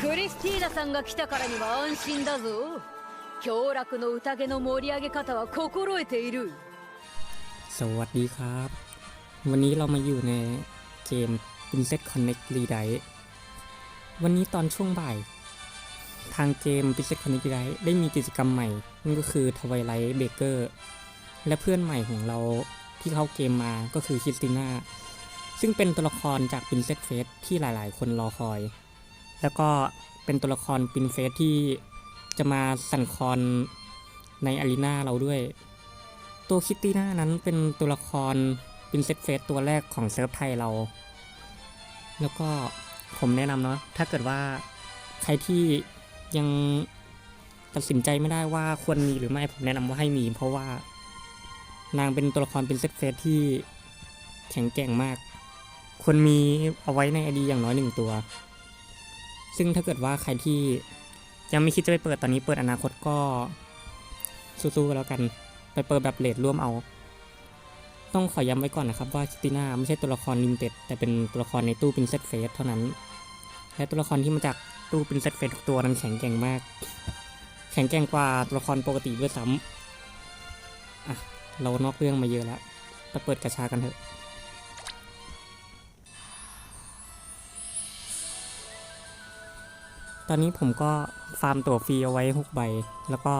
クリスティーナさんが来たからには安心だぞ凶楽の宴の盛り上げ方は心得ている สวัสดีครับ วันนี้เรามาอยู่ในเกม Princess Connect r e d i วันนี้ตอนช่วงบ่าย ทางเกม Princess Connect r e ได้มีกิจกรรมใหม่ นั่นก็คือ Twilight Baker และเพื่อนใหม่ของเราที่เข้าเกมมาก็คือคริสติน่า ซึ่งเป็นตัวละครจาก Princess Face ที่หลายๆ คนรอคอย แล้วก็เป็นตัวละคร Princess ที่จะมาสั่นคอนในอารีนาเราด้วย ตัวคิตตี้หน้านั้นเป็นตัวละครเป็นเซตเฟสตัวแรกของเซิร์ฟไทยเรา แล้วก็ผมแนะนำเนาะถ้าเกิดว่าใครที่ ยังตัดสินใจไม่ได้ว่าควรมีหรือไม่ผมแนะนำว่าให้มี เพราะว่านางเป็นตัวละครเป็นเซตเฟสที่แข็งแกร่งมาก ควรมีเอาไว้ในไอดีอย่างน้อยหนึ่งตัว ซึ่งถ้าเกิดว่าใครที่ยังไม่คิดจะไปเปิดตอนนี้เปิดอนาคตก็สู้ๆกันแล้วกัน ไปเปิดแบบเลดร่วมเอา ต้องขอย้ำไว้ก่อนนะครับว่าคิติน่าไม่ใช่ตัวละครลิมิเต็ดแต่เป็นตัวละครในตู้เป็นเซตเฟสเท่านั้น และตัวละครที่มาจาก ตู้เป็นเซตเฟสทุกตัวนั้นแข็งแกร่งมาก แข็งแกร่งกว่าตัวละครปกติด้วยซ้ำอะ เรานอกเรื่องมาเยอะแล้วไปเปิดกระชากันเถอะตอนนี้ผมก็ฟาร์มตัวฟรีเอาไว้6ใบ แล้วก็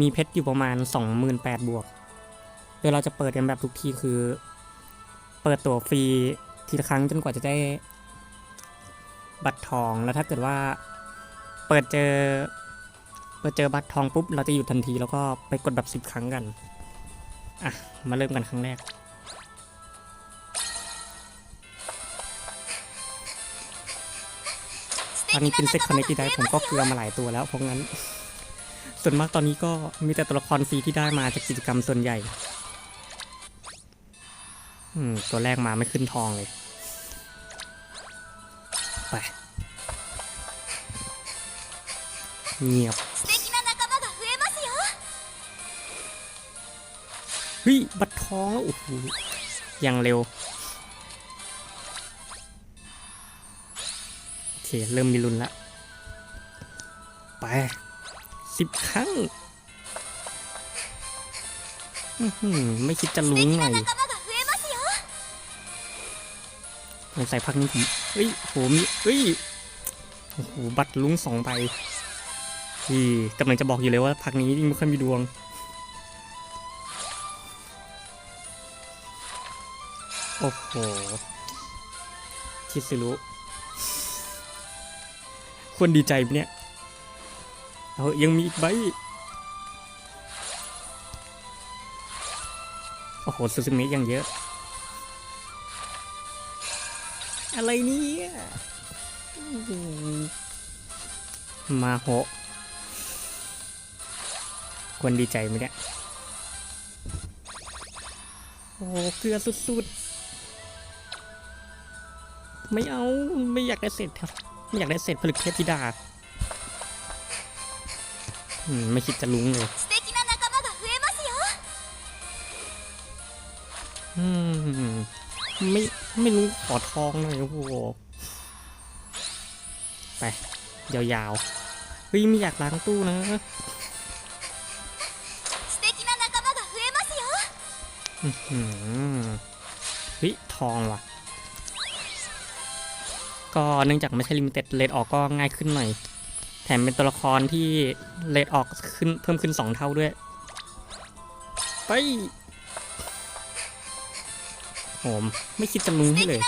มีเพชรอยู่ประมาณ 28,000บวกโดยเราจะเปิดกันแบบทุกทีคือ เปิดตัวฟรีทีละครั้งจนกว่าจะได้ บัตรทองแล้วถ้าเกิดว่า เปิดเจอ เปิดเจอบัตรทองปุ๊บเราจะหยุดทันทีแล้วก็ไปกดแบบ 10 ครั้งกัน อะ มาเริ่มกันครั้งแรก ตอนนี้เป็นเซ็ตคอนเนคที่ได้ผมก็เกลือมาหลายตัวแล้วเพราะงั้น ส่วนมากตอนนี้ก็มีแต่ตัวละครฟรีที่ได้มาจากกิจกรรมส่วนใหญ่ อืม ตัวแรกมาไม่ขึ้นทองเลย ไป เงียบเฮ้ย บัตรทองแล้โอ้โหอย่างเร็ว โอเค เริ่มมีรุนละไปสิบครั้ง ไม่คิดจะลุ้งหน่อ สงสัยพักนี้ผมเฮ้ยโหมีเฮ้ยโอ้โหบัตรลุ้งสองใบนี่กำลังจะบอกอยู่เลยว่าพักนี้ยิ่งไม่ค่อยมีดวงโอ้โหคิดสิรู้ควรดีใจไหมเนี่ยเอายังมีอีกใบโอ้โหซูซูมิยังเยอะ อะไรเนี่ยมาโหควรดีใจไหมเนี่ย โอ้เกลือสุดๆ ไม่เอาไม่อยากได้เศษครับ ไม่อยากได้เศษผลึกเทพธิดา ไม่คิดจะลุ้งเลยอืม ไม่ไม่รู้ขอทองหน่อยโอ้โหไปยาวๆเฮ้ยไม่อยากล้างตู้นะฮึ่เฮ้ยทองว่ะ ก็เนื่องจากไม่ใช่ลิมิเต็ดเลดออกก็ง่ายขึ้นหน่อย แถมเป็นตัวละครที่เลดออกขึ้นเพิ่มขึ้น 2 เท่าด้วย ไป อมไม่คิดจะมึงให้เลย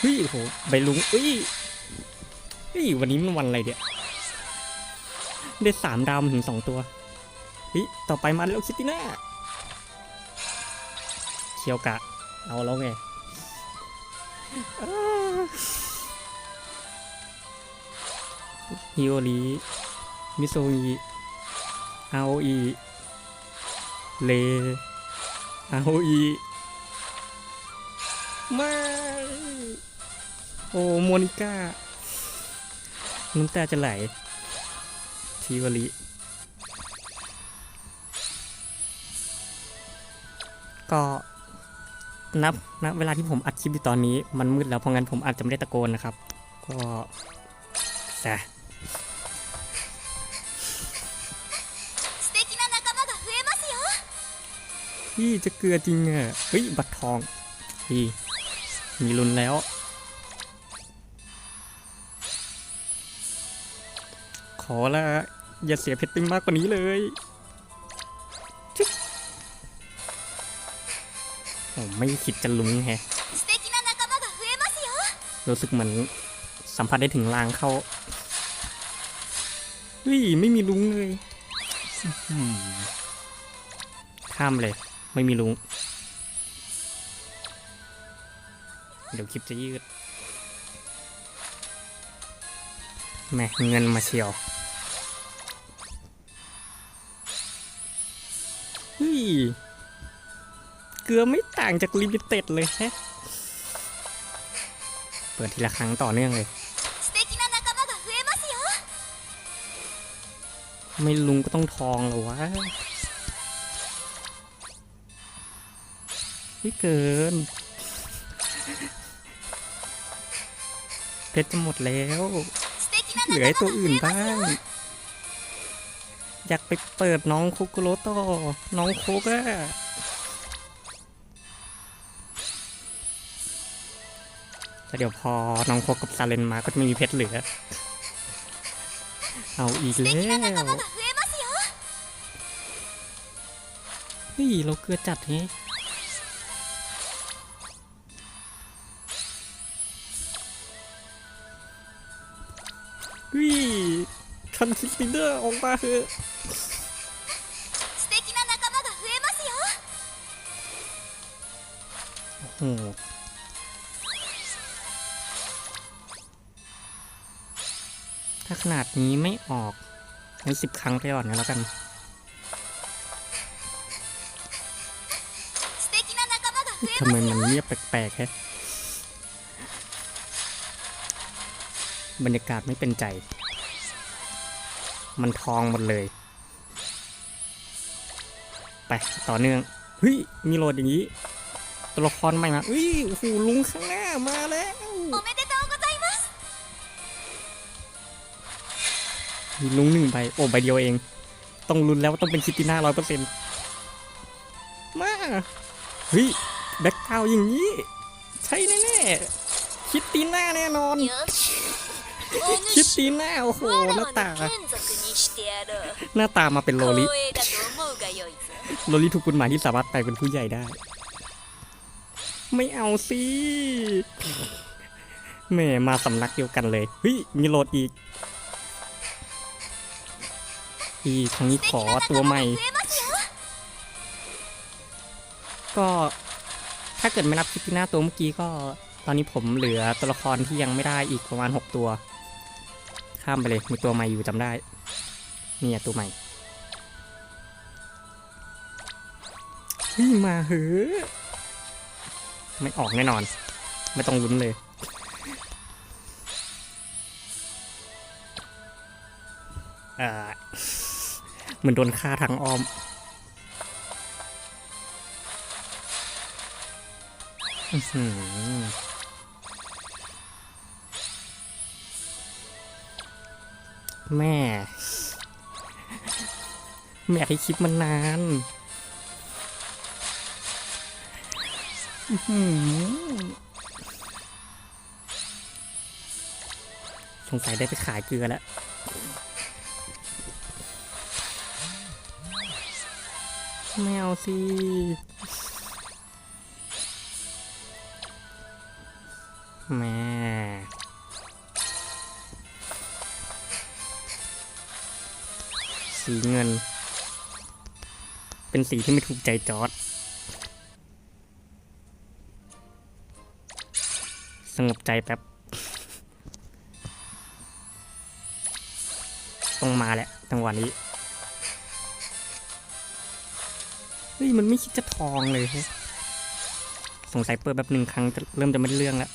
เฮ้ยโหใบลุงเฮ้ยเฮ้ยวันนี้มันวันอะไรเดี่ยได้สามดาวถึงสองตัวเฮ้ยต่อไปมาแล้วคิตติน่าเคียวกะ เอาแล้วไงฮิโอรีมิโซงิเอาอี เลอาโออิไม่โอ้โมนิก้าน้ำตาจะไหลชิวริก็นับณเวลาที่ผมอัดคลิปอยู่ตอนนี้ มันมืดแล้วเพราะงั้นผมอาจจะไม่ได้ตะโกนนะครับ ก็แต่ พี่จะเกลือจริงอะเฮ้ยบัตรทองพี่มีลุ้นแล้ว ขอละอย่าเสียเพชรปิ้งมากกว่านี้เลยโอ้ไม่คิดจะลุ้นแฮะรู้สึกเหมือนสัมผัสได้ถึงลางเขาเฮ้ยไม่มีลุ้งเลยข้ามเลย ไม่มีลุง เดี๋ยวคลิปจะยืดแม่เงินมาเชียวเฮ้ยเกือไม่ต่างจากลิมิเต็ดเลยแฮะ เปิดทีละครั้งต่อเนื่องเลย ไม่ลุงก็ต้องทองเหรอวะ พี่เกิน เพชรจะหมดแล้ว เหลือตัวอื่นบ้าง อยากไปเปิดน้องคุกุโรโต่น้องคุกอะแต่เดี๋ยวพอน้องคุกกับซาเลนมาก็จะไม่มีเพชรเหลือ เอาอีกแล้วนี่เราเกือจัดเฮ้ันคิดเดอร์ออกมาเถอะถ้าขนาดนี้ไม่ออกงั้นสิบครั้งไปก่อนนะแล้วกันทำไมมันเงียบแปลกๆแฮะบรรยากาศไม่เป็นใจ มันทองหมดเลย ไปต่อเนื่องเฮ้ยมีโหลดอย่างนี้ตัวละครใหม่มาอุ้ยโอ้โหลุงข้างหน้ามาแล้วมีลุงหนึ่งใบโอ้ใบเดียวเอง ต้องลุ้นแล้วต้องเป็นคิติน่าร้อยเปอร์เซ็นต์มาเฮ้ยแบ็คเก้าอย่างนี้ ใช่แน่ๆคิติน่าแน่นอนคิติน่าโอ้โหหน้าตา หน้าตามาเป็นโลลิโลลิถูกคุณหมายที่สามารถไปเป็นผู้ใหญ่ได้ ไม่เอาสิแม่มาสำนักเดียวกันเลยเฮ้ยมีโหลดอีกอีครั้งนี้ขอตัวใหม่ ก็ถ้าเกิดไม่รับคิติน่าตัวเมื่อกี้ก็ ตอนนี้ผมเหลือตัวละครที่ยังไม่ได้อีกประมาณ 6 ตัว ข้ามไปเลยมีตัวใหม่อยู่จำได้ เนี่ยตัวใหม่เฮ้ยมาเหอไม่ออกแน่นอน ไม่ต้องลุ้นเลยเอ่อเหมือนโดนฆ่าทางอ้อมอือแม่ แม่อยากให้คลิปมันนานสงสัยได้ไปขายเกลือแล้วไม่เอาสิแม่สีเงิน เป็นสีที่ไม่ถูกใจจอร์ดสงบใจแป๊บ ต้องมาแหละจังหวะนี้ เฮ้ย มันไม่คิดจะทองเลยฮ้ยสงสัยเปิดแบบหนึ่งครั้งจะเริ่มจะไม่เรื่องแล้ว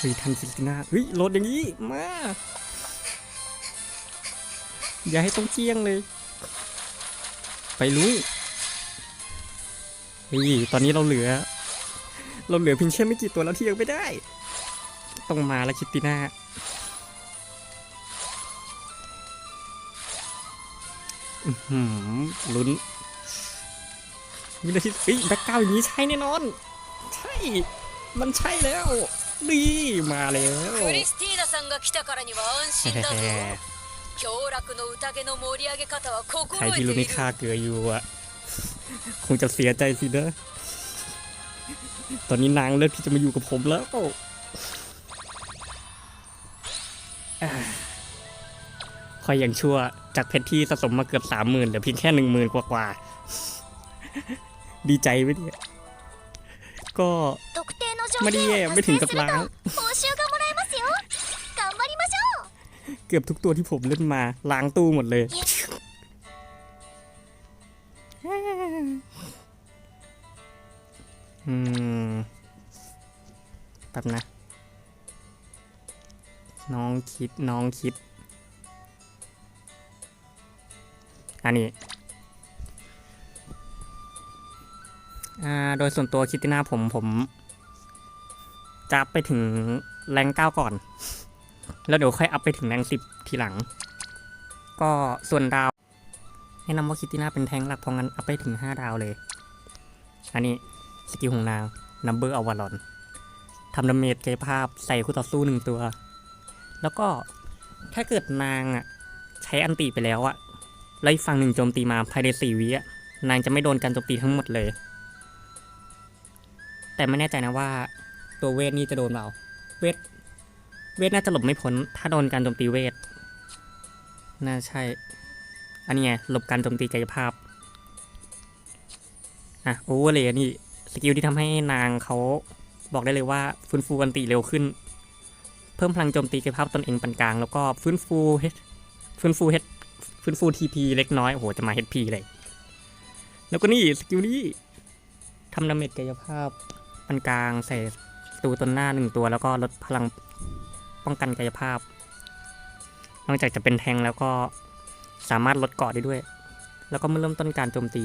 เฮ้ยทันคริสติน่าเฮ้ยรถอย่างนี้ มา อย่าให้ต้องเจี้ยงเลย ไปลุยเฮ้ยตอนนี้เราเหลือ เราเหลือเพียงแค่ไม่กี่ตัวแล้วที่ยังไม่ได้ ต้องมาแล้วคริสติน่าอื้อหือลุ้นวินาทีเฮ้ยแบ็กกราวอย่างนี้ใช่แน่นอน ใช่ มันใช่แล้ว ดีมาแล้ว クリスティーナさんが来たからには安心だぞ凶楽の宴の盛り上げ方は ใคร 心得て ที่ い รู้ไม่ る ค่าเกลืออยู่อะคงจะเสียใจสินะ ตอนนี้นางเลือกที่จะมาอยู่กับผมแล้วอ่าคอยอย่างชั่วจากเพชรที่สะสมมาเกือบสามหมื่นเหลือเพียงแค่หนึ่งหมื่นกว่าๆ ดีใจไหมเนี่ย ก็ 特定の条 ไม่ดีแย่ไม่ถึงกับล้างเกือบทุกตัวที่ผมเล่นมาล้างตู้หมดเลยอืมแป๊บนะ น้องคิดน้องคิด อันนี้อ่าโดยส่วนตัวคิดติน้าผมผม จะอัพไปถึงแรงเก้าก่อน แล้วเดี๋ยวค่อยอัพไปถึงแรงสิบทีหลัง ก็ส่วนดาว แนะนำว่าคิตติน่าเป็นแทงหลักเพราะงั้นอัพไปถึง5ดาวเลย อันนี้สกิลของนาง Number of Valon ทำดาเมจกายภาพใส่คู่ต่อสู้หนึ่งตัว แล้วก็ถ้าเกิดนางอะใช้อันตีไปแล้วอะแล้วอีกฝั่งหนึ่งโจมตีมาภายในสี่วิอะนางจะไม่โดนการโจมตีทั้งหมดเลย แต่ไม่แน่ใจนะว่า ตัวเวทนี่จะโดนเปล่าเวทเวทน่าจะหลบไม่พ้นถ้าโดนการโจมตีเวทน่าใช่ อันนี้ไงหลบการโจมตีกายภาพอะโอเวอร์เลยนี่สกิลที่ทำให้นางเขาบอกได้เลยว่าฟื้นฟูอันติเร็วขึ้น เพิ่มพลังโจมตีกายภาพตนเองปานกลาง แล้วก็ฟื้นฟูเฮดฟื้นฟูเฮดฟื้นฟูทีพีเล็กน้อยโอ้โหจะมาเฮดพีเลยแล้วก็นี่สกิลนี้ทำดาเมจกายภาพปานกลางใส่ ศัตรูตนหน้าหนึ่งตัว แล้วก็ลดพลังป้องกันกายภาพ นอกจากจะเป็นแทงแล้วก็สามารถลดเกาะได้ด้วย แล้วก็เมื่อเริ่มต้นการโจมตี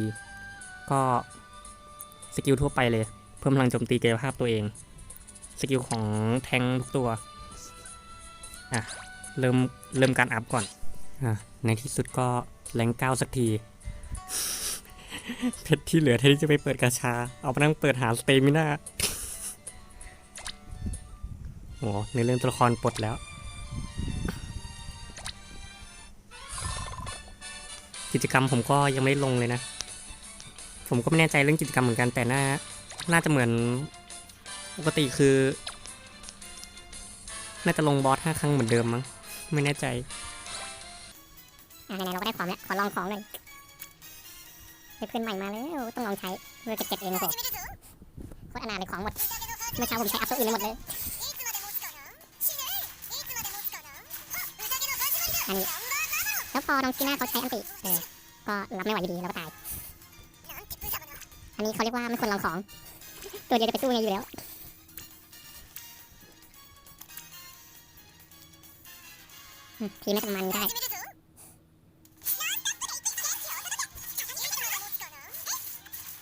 ก็สกิลทั่วไปเลย เพิ่มพลังโจมตีกายภาพตัวเอง สกิลของแทงทุกตัว อะ เริ่มเริ่มการอัพก่อน อะ ในที่สุดก็แรงเก้าสักทีเพชรที่เหลือแทนที่จะไปเปิดกาชา เอาไปนั่งเปิดหาสเตมิน่า โอ้ในเรื่องตัวละครปลดแล้ว กิจกรรมผมก็ยังไม่ลงเลยนะ ผมก็ไม่แน่ใจเรื่องกิจกรรมเหมือนกันแต่น่า น่าจะเหมือน ปกติคือ น่าจะลงบอสห้าครั้งเหมือนเดิมมั้ง ไม่แน่ใจไหนๆเราก็ได้ของแล้ว ขอลองของหน่อยได้เพื่อนใหม่มาแล้ว ต้องลองใช้เพื่อจะเก็บเองโอ้โหโคตรอนาเลยของหมด เมื่อเช้าผมใช้อัพตัวอื่นหมดเลย อันนี้แล้วพอน้องซีน่าเขาใช้อันติเออก็รับไม่ไหวอยู่ดีแล้วก็ตาย อันนี้เขาเรียกว่าไม่ควรลองของ ตัวเดียวจะไปสู้ไงอยู่แล้วอืมทีไม่ประมาณนี้ได้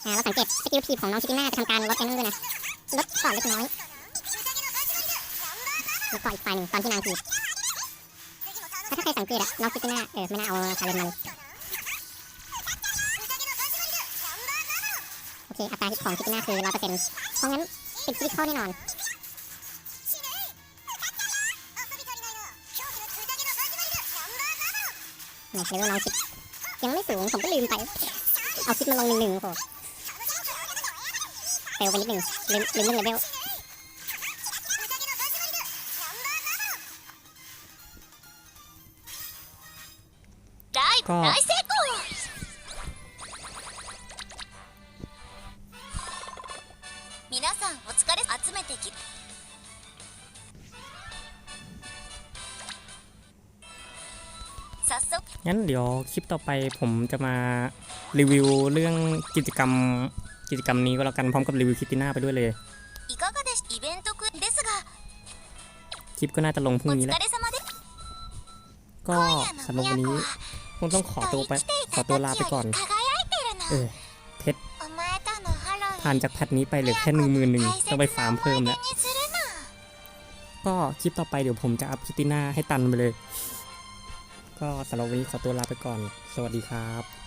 อ่าเราสังเกตสกิลทีบของน้องชิคกี้น่าจะทำการลดไอ้นั่นด้วยนะลดก่อนเล็กน้อยลดก่อนอีกฝ่ายหนึ่งตอนที่นางทีบ ถ้าใครสังเกตอะน้องชิคกี้น่าเออไม่น่าเอาคาเลนมาเลยโอเคอัตราฮิตของชิคกี้น่าคือร้อยเปอร์เซ็นต์เพราะงั้นติดคริติคอแน่นอนไหนเลเวลน้องชิคยังไม่สูงผมก็ลืมไป เอาคลิปมาลงหนึ่งหนึ่งโอ้โหเร็วไปนิดหนึ่งลืมลืมเรื่องเลเวล ก็งั้นเดี๋ยวคลิปต่อไปผมจะมารีวิวเรื่องกิจกรรมกิจกรรมนี้ก็แล้วกันพร้อมกับรีวิวคิติน่าไปด้วยเลยคลิปก็น่าจะลงพรุ่งนี้แล้วก็สำหรับวันนี้ งต้องขอตัวไปขอตัวลาไปก่อนเออเพชรผ่านจากแพทนี้ไปเหลือแค่หนึ่งมืนหนึ่งต้องไปฟาร์มเพิ่มแล้วก็คลิปต่อไปเดี๋ยวผมจะอัพคิติน่าให้ตันไปเลย ก็สำหรับวันนี้ขอตัวลาไปก่อน สวัสดีครับ